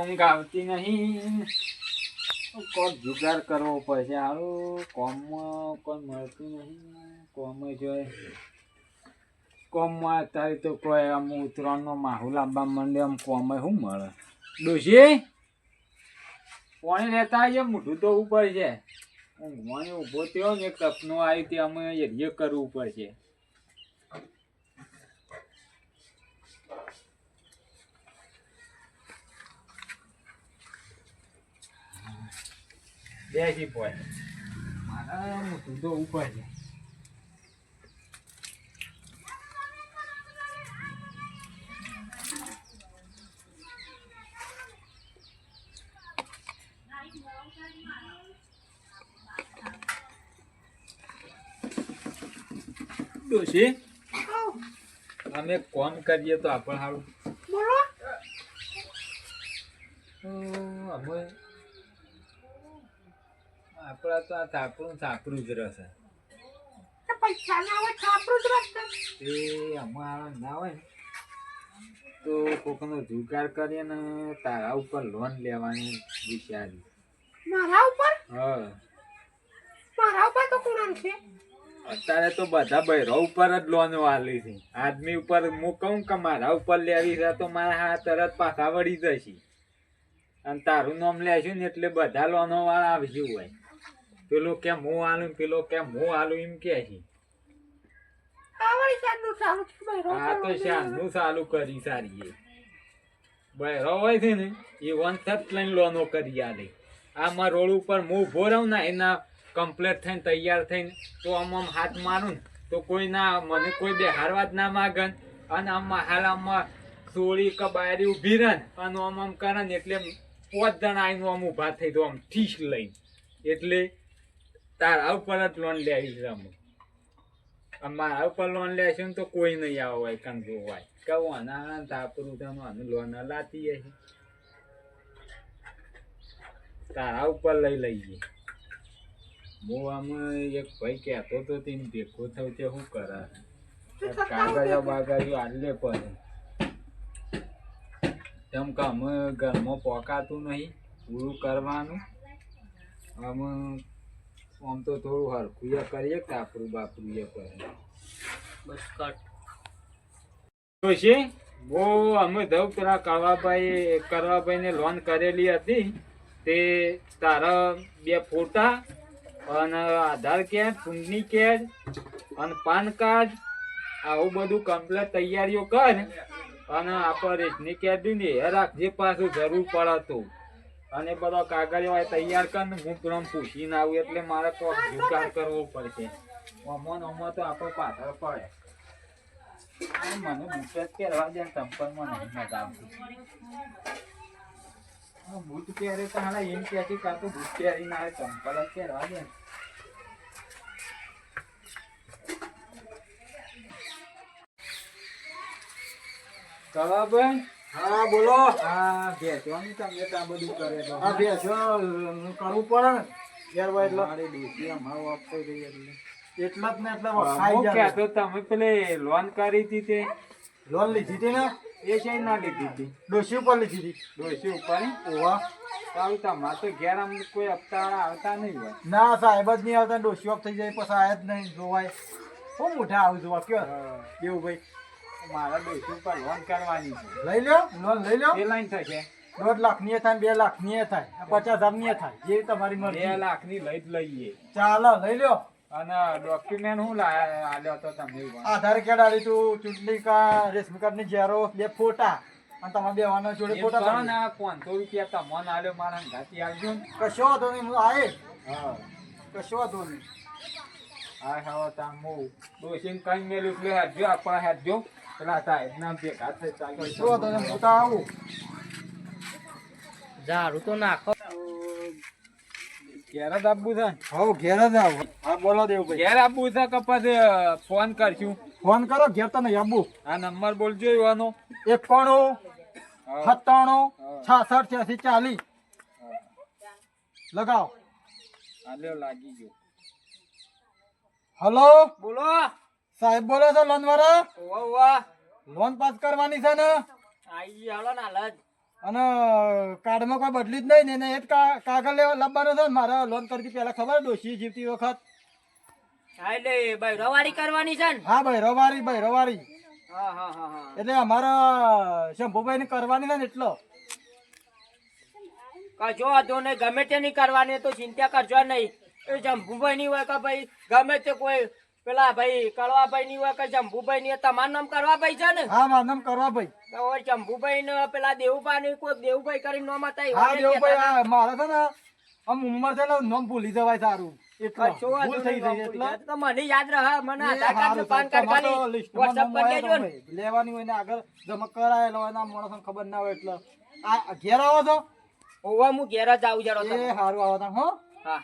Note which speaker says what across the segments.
Speaker 1: ઊંઘ આવતી નહીં. કોક જુગાર કરવો પડશે. હારું કોમમાં કોઈ મળતું નહીં. કોમ જોઈએ કોમમાં અત્યારે તો કોઈ આમ ઉત્તરાયણનો માહોલ આવવા માંડે આમ કોમ શું મળે? ડોશી, પાણી રહેતા આવીએ, મોઢું તો ઉપર છે ઊંઘવાની ઊભો થયો ને, એક સપનું આવ્યું તે અમે યજ્ઞ કરવું પડશે. બેસી પડે મારા મોઢું તો ઉપર છે. ડોશી? અમે કોમ કરીએ તો આપણે સારું
Speaker 2: બોલો.
Speaker 1: અમે આપણા તો આ થાપડું થાપડું જ રસે
Speaker 2: એ પૈસા ના હોય છાપરું જ રસ્તે
Speaker 1: તે અમારા ના હોય તો કોકનો જુગાર કરીએ ને તારા ઉપર લોન લેવાની વિચારી.
Speaker 2: મારા ઉપર?
Speaker 1: હા.
Speaker 2: મારા ઉપર તો કોણ છે
Speaker 1: અત્યારે તો બધા બૈરો ઉપર જ લોન વાલી છે. આદમી ઉપર હું કહું કે મારા ઉપર લેવી છે તો મારા હા તરત પાછા વળી જશે. અને તારું નામ લેશું ને એટલે બધા લોનો વાળા આવશે હોય. પેલો કેમ હું આલું પેલો કેમ હું આલું એમ કે છે. આ તો શાનનું ચાલુ કરી સારીએ બૈરો હોય છે ને એ વન થત લઈને લોનો કરી આલે. આમાં રોડ ઉપર હું ઊભો રહું ને એના કમ્પ્લીટ થઈને તૈયાર થઈને તો આમ આમ હાથ મારું ને તો કોઈ ના મને કોઈ બે હારવા જ ના માગન અને આમાં હાલ આમાં સોળી કે બાયરી ઊભી રહે અને આમ આમ કરે ને એટલે પોત જણા આવીને આમ ઊભા થઈ તો આમ ઠીસ લઈને. એટલે તારા ઉપર જ લોન લેવી છે મારા ઉપર લોન લેશે તો કોઈ નહીં આવે હોય કંગો હોય. કહું આના તાપરું તમે લોન લાતી હશે તારા ઉપર લઈ લઈએ. હું આમ એક ભાઈ કહેતો તો તેને ભેગો થયો તે શું કરે? કાગળિયા બાગળિયા આલે પડે તેમ કે અમે ઘરમાં પોકાતું નહીં પૂરું કરવાનું. અમે આમ તો થોડું હરખું એ કરીએ કાપરું બાપરું એ કરે.
Speaker 3: બસ કટ.
Speaker 1: ડોશી બહુ અમે ધવ પેલા કરવાભાઈ કરવાભાઈને લોન કરેલી હતી. તે તારા બે ફોટા અને આધાર કાર્ડ ચૂંટણી કાર્ડ અને પાન કાર્ડ આવું બધું કમ્પ્લેટ તૈયારીઓ કર અને આપણે રેશની કાર્ડ ને એ રાખજે પાછું જરૂર પડતું. તો અને બધો કાગળિયો હોય તૈયાર કર ને હું પેલા પૂછીને આવું એટલે મારે તો જુગાર કરવો પડશે. અમો અમો તો આપણે પાછળ પડે. મને બુટ પહેરવા દે ચંપલમાં નહીં મજા આવતી. બૂટ પહેરે તો હાલા એમ છે કાં તો બૂટ પહેરીને આવે ચંપલ જ પહેરવા દે કવાભાઈ
Speaker 4: હા બોલો.
Speaker 1: હા ભેસવાની તમે બધું કરે તો.
Speaker 4: આ ભેંસો કરવું પડે એટલે
Speaker 1: મારી ડોસી અમારું આપતો રહી એટલા.
Speaker 4: જ ને એટલે
Speaker 1: હું
Speaker 4: જાય
Speaker 1: તો તમે પેલે લોન કરી હતી તે.
Speaker 4: લોન લીધી હતી ને?
Speaker 1: એ છે ના લીધી હતી?
Speaker 4: ડોશી ઉપર લીધી હતી.
Speaker 1: ડોસી ઉપર? ને?
Speaker 4: ઓવા
Speaker 1: સારું તમારે તો ઘેર આમ કોઈ હપ્તા આવતા નહીં હોય.
Speaker 4: ના સાહેબ જ નહીં આવતા. ડોસી ઓફ થઈ જાય પછી આયા જ નહીં જોવાય. બહુ મોટા આવું જોવા કયો? દેવું ભાઈ.
Speaker 1: મારા ડોસી ઉપર લોન કરવાની છે.
Speaker 4: લઈ લ્યો લોન લઈ લો
Speaker 1: બે લાઈન થશે
Speaker 4: દોઢ લાખની થાય બે લાખની થાય. પચાસ હજારની થાય. જે તમારી
Speaker 1: બે
Speaker 4: મરજી.
Speaker 1: લાખની લઈ જ લઈએ.
Speaker 4: ચાલો લઈ લ્યો.
Speaker 1: અને ડોક્યુમેન્ટ હું લાવ્યો તો તમે
Speaker 4: આધાર કાર્ડ આવી તું ચૂંટણી કાર્ડ રેશન કાર્ડની ઝેરો બે ફોટા. અને તમારે બે વાનો જોડે
Speaker 1: એ
Speaker 4: ફોટા પાડી.
Speaker 1: ને પાંચસો રૂપિયા તમને આલ્યો મારા ઘાતી આવજો
Speaker 4: કશો વાંધો નહીં હું આયે.
Speaker 1: હા.
Speaker 4: કશો વાંધો નહીં.
Speaker 1: હા હા તામ ડોસીને કઈ મેલું એટલે હાથજો આપણા હાથજો પેલા
Speaker 4: નહીં તો
Speaker 3: નાખો
Speaker 1: ફોન કરશું
Speaker 4: ફોન કરો ઘેર તને આબુ
Speaker 1: આ નંબર બોલજો એવાનો
Speaker 4: એકાણું. સત્તાણું. છાસઠ છ્યાસી ચાલીસ લગાવો
Speaker 1: લાગી ગયો
Speaker 4: હલો
Speaker 1: બોલો
Speaker 4: સાહેબ બોલો છો લોન વાળા?
Speaker 1: વાહ
Speaker 4: લોન પાસ કરવાની છે ને?
Speaker 3: આઈ હાલો ને
Speaker 4: અને કાર્ડમાં કોઈ બદલી જ નહીં ને એ જ કાગળ લેવા લાવવાનો છે મારે લોન કરતી પહેલા ખબર ડોસી જીવતી વખત?
Speaker 3: હા એટલે ભાઈ રવાડી કરવાની છે ને?
Speaker 4: હા ભાઈ રવારી ભાઈ રવારી
Speaker 3: હા હા હા.
Speaker 4: એટલે અમારા શંભુભાઈ ને કરવાની છે ને એટલો.
Speaker 3: કશો વાંધો નહીં ગમે તે નહીં કરવાની તો ચિંતા કરજો નહીં. એ જંભુભાઈ ની હોય કે ભાઈ ગમે તે કોઈ પેલા ભાઈ કળવાભાઈ ની હોય કે જંભુભાઈ ની તમારું નામ કરવાભાઈ છે ને?
Speaker 4: હા મારું નામ કરવાભાઈ
Speaker 3: તો હવે જંભુભાઈ ને પેલા દેવુભાઈ ની કોઈ દેવુભાઈ કરીને નામ હતા
Speaker 4: હા દેવુભાઈ હા મારે છે ને આમ ઉંમર છે ને નામ ભૂલી જવાય સારું.
Speaker 3: તો
Speaker 4: તો તો લેવાની હોય ને આગળ જમા કરાયેલો હોય ને ખબર ના હોય એટલે. આ ઘેર આવો છો?
Speaker 3: ઓવા હું ઘેર જ આવું જરો
Speaker 4: સારું આવો તમે હો.
Speaker 3: હા.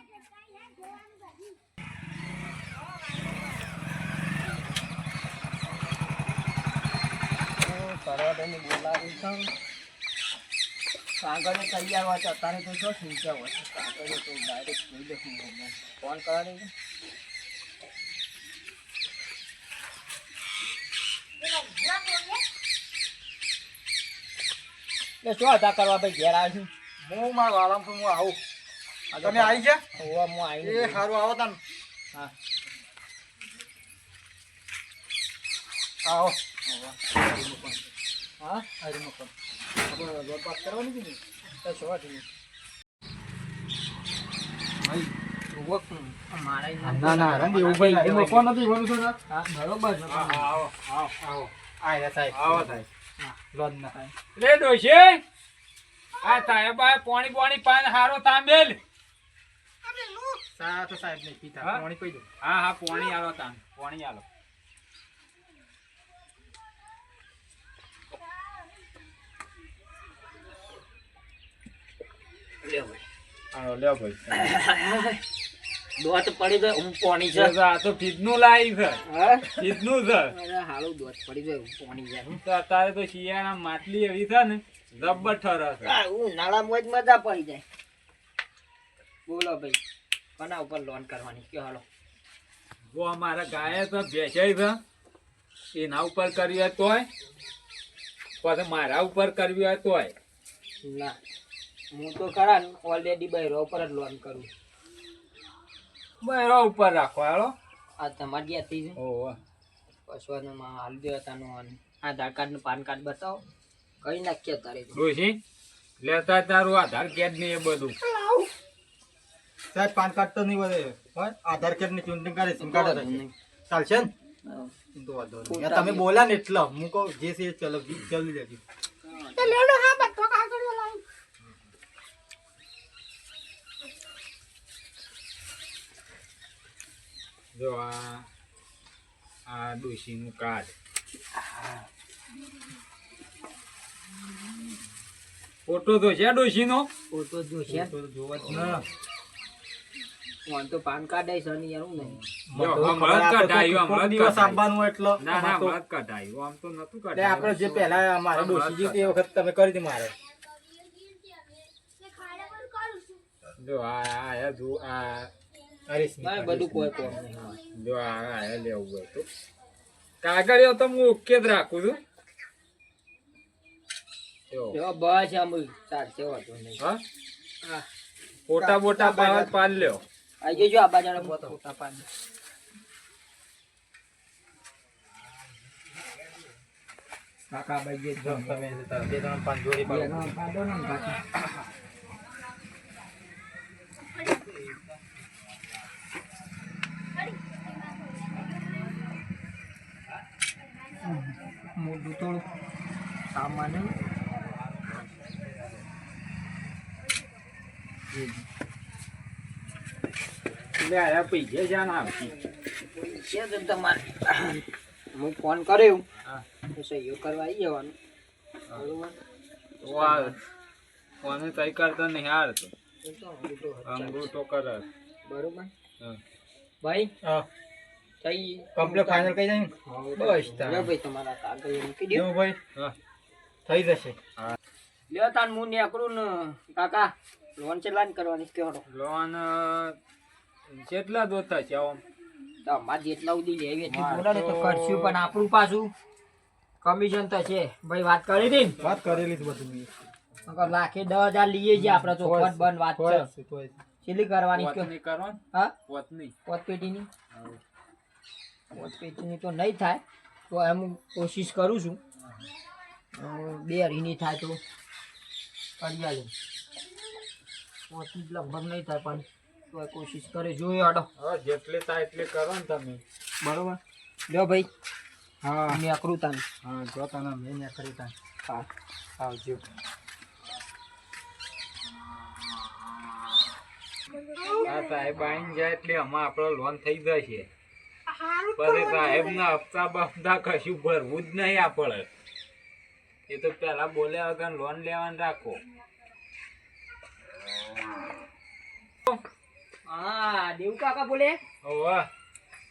Speaker 3: કાગળ તૈયાર હોય તો અત્યારે તો જો સિંચા હોય. કાગળ તો ડાયરેક્ટ જોઈ લે ફોન કરાવી એટલે શું હતા કરવા ભાઈ ઘેર આવ્યો છું?
Speaker 4: હું મારા વાળામાં છું, હું આવું. તમે આવી છે
Speaker 3: ઓવા હું આવી
Speaker 4: એ સારું આવો તા
Speaker 3: હા.
Speaker 4: આવો.
Speaker 3: હા
Speaker 4: હારી મૂકો. આપણે લોટ પાસ કરવાની
Speaker 3: હતું
Speaker 4: ના ના રંગ એવું ભાઈ હારી નથી બોલું
Speaker 3: હા. બરોબર છે.
Speaker 1: આવો આવો આવો.
Speaker 4: સાહેબ.
Speaker 1: આવો સાહેબ.
Speaker 4: ના થાય.
Speaker 1: લે આ પોણી પોણી પાન હારો તાંબેલ.
Speaker 4: સાહેબ નહીં પીતા.
Speaker 1: હા?
Speaker 4: પાણી પી દો.
Speaker 1: હા હા પોણી આલો તાન પોણી આલો આલો લ્યો ભાઈ.
Speaker 3: દોત પડી જાય હું પોણી છે.
Speaker 1: આ તો ફીજનું લાવી છે.
Speaker 3: હા?
Speaker 1: ફીજનું છે.
Speaker 3: હાલું દોત પડી જાય હું પોણી
Speaker 1: અત્યારે તો શિયાળા માટલી એવી છે ને જબ્બર ઠર છે.
Speaker 3: હા હું નાળામાં જ મજા પડી જાય. બોલો ભાઈ કોના ઉપર લોન કરવાની? કયો હાલો.
Speaker 1: જો અમારા ગાય તો ભેસાઈ છે એના ઉપર કરવી હોય તોય પછી મારા ઉપર કરવી હોય તોય.
Speaker 3: ના. હું તો ખરા ઓલરેડી બૈરો ઉપર જ લોન કરું.
Speaker 1: બરો ઉપર રાખો હાલો.
Speaker 3: આ તમારી જ્યાંથી છે
Speaker 1: ઓહો
Speaker 3: પશુઓમાં હાલ દો તાનું આધાર કાર્ડ ને પાન કાર્ડ બતાવો. કઈ નાખીએ તારે?
Speaker 1: ડોશી લેતા તારું આધાર કાર્ડ ને એ બધું.
Speaker 4: સાહેબ પાન કાર્ડ તો નહીં વધે. હોય આધાર કાર્ડની ચૂંટણી કાર્ડ સિમ કાર્ડ. ચાલશે ને? તમે બોલા ને એટલે હું કહું જે છે ચલો ચલી લેજો
Speaker 2: તે લેવડો હા બધો કાગળ લાવી
Speaker 1: જો આ આ ડોશીનું કાર્ડ ફોટો તો છે ડોશીનો?
Speaker 3: ફોટો જોશે.
Speaker 4: છે જોવા જ ના
Speaker 3: ફોન તો પાન કાર્ડ આઈ સની યાર હું નહીં.
Speaker 4: મત તો તો
Speaker 1: કઢાયું, જ
Speaker 4: દિવસ આવવાનું એટલો
Speaker 1: ના ના
Speaker 4: મત તો-
Speaker 1: હમણાં આમ તો નતું
Speaker 4: એટલે આપણે જે પહેલા મારે ડોસી જે તે વખત તમે કરી દી મારે.
Speaker 1: જો આ આ જો આ
Speaker 4: હરીશ
Speaker 3: બધું કોઈ કોમ નહીં.
Speaker 1: જો આ લેવું હોય તો. કાગળિયો તો હું ઓકે જ રાખું છું. જો,
Speaker 3: જો બસ આમ ચાલશે વાંધો નહીં.
Speaker 1: હા?
Speaker 3: હા.
Speaker 1: ફોટા બોટા પાડ પાન લ્યો.
Speaker 3: આઈ જજો આ બાજાનો ફોટા પાન
Speaker 4: કાકા ભાઈ જે જો તમે બે ત્રણ પાંચ જોડી પાડો.
Speaker 3: મોટું થોડું
Speaker 1: સામાન્ય. પૈસા જ્યાં આવતી.
Speaker 3: છે તો તમારે. હું ફોન કર્યો
Speaker 1: હા.
Speaker 3: તો સહીઓ કરવા આવી જવાનું. બરોબર?
Speaker 1: કોને કઈ કરતા નહીં હાર તો.
Speaker 3: અંગૂઠો
Speaker 1: કરે.
Speaker 3: બરોબર?
Speaker 1: હા.
Speaker 3: ભાઈ?
Speaker 4: હા. કમ્પ્લીટ ફાઇનલ કહી જાય? બસ
Speaker 3: લ્યો ભાઈ તમારા કાગળ મૂકી દો
Speaker 4: ભાઈ. થઈ જશે.
Speaker 3: લ્યો તાન હું નીકળું ને કાકા લોન ચલાન કરવાની કેવડો
Speaker 1: લોન કેટલા દોતા છે આમ.
Speaker 3: તમારે જેટલા સુધી લેવી એટલી બોલાવે તો
Speaker 1: તો-
Speaker 3: કરશું પણ આપણું પાછું કમિશન તો છે. ભાઈ વાત કરી હતી ને.
Speaker 4: વાત કરેલી જ બધું મેં.
Speaker 3: નકર લાખે દસ હજાર લઈએ છીએ આપણે તો ફટ બંધ વાત છે.
Speaker 4: છે,
Speaker 3: કરવાની
Speaker 1: કરવાની હા પોત
Speaker 3: નહીં
Speaker 1: પોતની.
Speaker 3: પોત પોત તો નહીં થાય તો એમ હું કોશિશ કરું છું. બે અઢીની થાય તો કરી આલું. પોતની લગભગ નહીં થાય પણ તો કોશિશ કરે. જોઈએ આડો.
Speaker 1: હા જેટલે થાય એટલે કરો ને તમે.
Speaker 3: બરોબર? લ્યો ભાઈ.
Speaker 4: હા.
Speaker 3: મેં અકરું તાન.
Speaker 4: હા જો તને મેં ન્યા કરી તા
Speaker 3: હા.
Speaker 4: આવજો.
Speaker 1: હા સાહેબ આઈને જાય એટલે આમાં આપણો લોન થઈ જશે.
Speaker 2: હારું
Speaker 1: પછી સાહેબ ના હપ્તા બપ્તા કશું ભરવું જ નહીં આપણે એ તો પેલા બોલ્યા વગર લોન લેવાનું રાખો.
Speaker 3: હા દેવ કાકા બોલે?
Speaker 1: હવે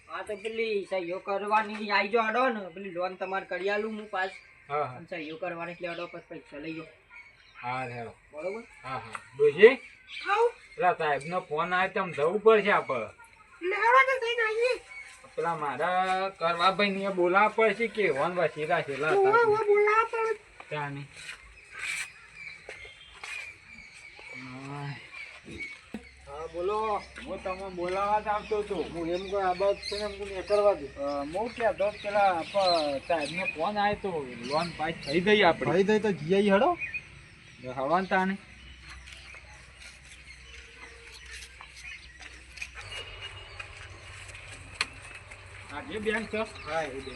Speaker 3: હા તો પેલી સહયોગ કરવાની આવી જો હડો ને પેલી લોન તમારે કરી આલું હું પાસ
Speaker 1: હા હા.
Speaker 3: અને સહીઓ કરવાની એટલે હડો પછી પૈસા લઈ જાઓ
Speaker 1: હા
Speaker 3: બરોબર?
Speaker 1: હા હા. ડોશી? સાહેબ નો ફોન આવે તેમ જવું પડશે આપણે
Speaker 2: લેવા તો થઈને આવીએ.
Speaker 1: પેલા મારા કરવા ભાઈ ને બોલાવવા પડશે કે વન વસીરા
Speaker 2: છે બોલાવા
Speaker 1: ત્યાં
Speaker 4: હા બોલો.
Speaker 1: હું તમે બોલાવા જ આવતો હતો.
Speaker 4: હું એમ કહું આ બાબત છે એમ કોઈ કરવા દે
Speaker 1: અ, હું કહેતો હતો પેલા સાહેબ નો ફોન આવ્યો તો લોન પાસ થઈ ગઈ આપણે
Speaker 4: થઈ ગઈ તો જીઆઈ હડો.
Speaker 1: હવાન તાને આ જે બેંક છે
Speaker 4: હા એ દે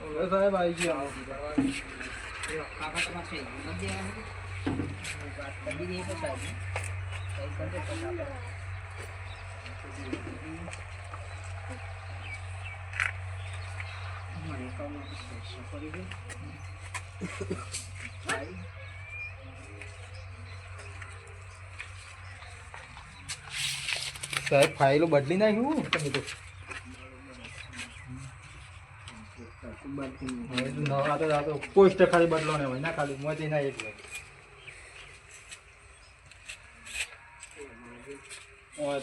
Speaker 4: હવે સાહેબ આવી ગયા
Speaker 3: કાકા તમારે સહી નથી દેવાની વાત કરી દઈએ તો સાહેબ સહી કરી દે પછી આપણે મને એકાઉન્ટમાંથી પૈસા કરી દે
Speaker 4: સાહેબ ફાઇલો બદલી નાખ્યું? તમે તો હવે તો નવા તો આ તો પોસ્ટ ખાલી બદલો ને ના ખાલી મોતી ના એક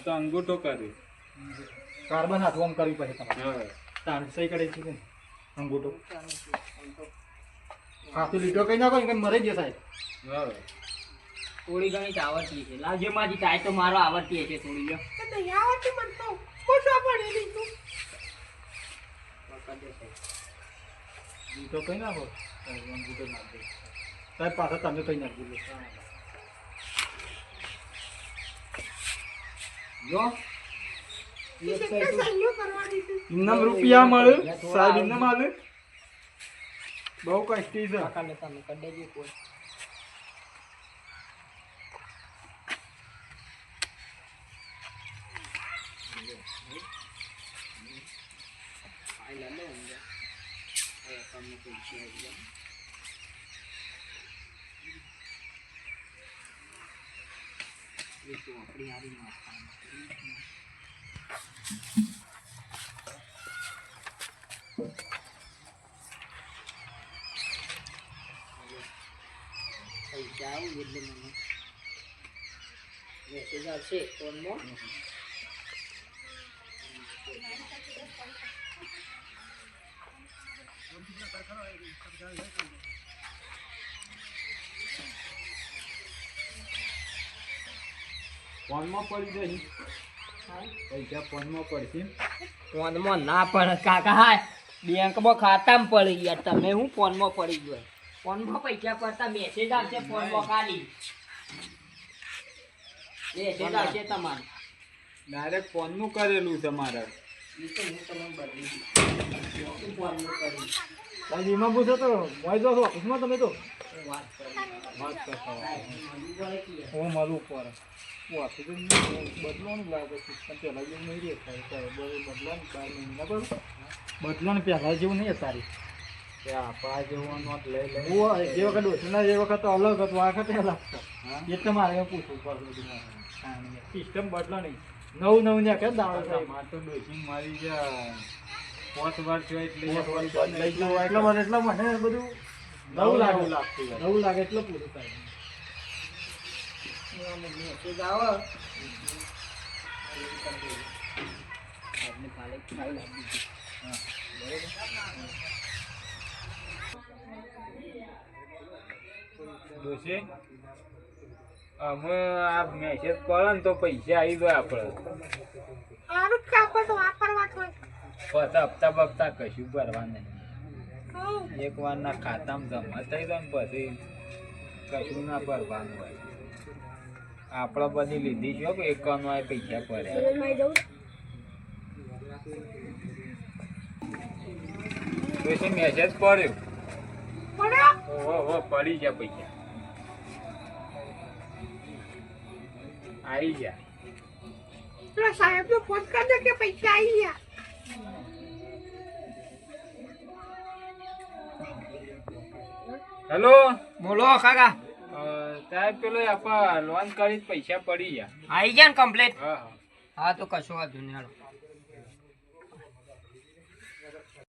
Speaker 1: તો અંગૂઠો કર્યો.
Speaker 4: કાર્બન હાથ ઓમ કરવી પડે તમારે. સહી કરે છે ને અંગૂઠો. હાથું લીટો કઈ નાખો મરી ગયો સાહેબ?
Speaker 3: થોડી ઘણી તો આવડતી છે. લાવજે મારી થાય તો મારો આવડતી હશે થોડી જો.
Speaker 2: નહીં આવડતી મને તો ઓછો પડેલી તું.
Speaker 4: લીટો કઈ નાખો સાહેબ પાછા તમે કઈ નાખજો જો.
Speaker 2: છે?
Speaker 4: રૂપિયા મળે? સાહેબ બહુ કષ્ટી છે.
Speaker 3: તમે કરી દેજો કોઈ. પૈસા આવું એટલે મને મેસેજ આવશે ફોનમાં
Speaker 1: ફોનમાં પડી પૈસા ફોનમાં પડશે.
Speaker 3: ફોનમાં ના પડે કાકા હા બેંકમાં ખાતામાં પડી ગયા. તમે હું ફોનમાં પડી ગયો? ફોનમાં પૈસા પડતા મેસેજ આવશે ફોનમાં ખાલી. મેસેજ આવશે તમારે.
Speaker 1: ડાયરેક્ટ ફોનનું કરેલું તમારે મારે.
Speaker 3: એ તો હું તમને બદલી ફોનનું કરીશ.
Speaker 4: એમાં પૂછો તો. મોઈ જો છો ઓફિસમાં તમે તો.
Speaker 3: વાત
Speaker 1: કરો કરતા
Speaker 3: હા,
Speaker 4: મારું ઉપર હું ઓફિસ બદલવાનું લાગે સિસ્ટમ પહેલાં જેવું નહીં રહે બદલવાનું બાર મહિના બદલવાનું પહેલાં જેવું નહીં
Speaker 1: લઈ
Speaker 4: જે વખત ઓછના જે વખત અલગ હતું આ વખતે અલગ હતો એટલે મારે પૂછવું સિસ્ટમ બદલો નહીં નવું નવું ને કે દાડો
Speaker 1: માર તો ડોશી મારી ગયા. પાંચ વાર થયો એટલે
Speaker 4: ગયું એટલે મને એટલે મને બધું નવું લાગે.
Speaker 1: લાગતું
Speaker 4: નવું લાગે એટલે પૂરું થાય.
Speaker 1: ડોશી અમે આ મેસેજ પડે ને તો પૈસા આવી જાય આપણે
Speaker 2: આનું જ કાપડ તો વાપરવા તો
Speaker 1: પછી હપ્તા બપ્તા કશું ભરવા નહીં. એક વાર ના ખાતામાં જમા થઈ જાય પછી કશું ના ભરવાનું હોય. આપણે બધી લીધી છો કે એકનો આ પૈસા પડ્યા પછી મેસેજ પડ્યો?
Speaker 2: પડ્યો?
Speaker 1: ઓહો હો પડી ગયા પૈસા. આવી ગયા.
Speaker 2: સાહેબ નો ફોન કરજો કે પૈસા આવી ગયા.
Speaker 1: હેલો?
Speaker 3: બોલો કાકા.
Speaker 1: સાહેબ પેલો આપણે લોન કરી પૈસા પડી ગયા.
Speaker 3: આવી ગયા ને કમ્પ્લેટ
Speaker 1: હા હા.
Speaker 3: તો કશો વાંધો નહીં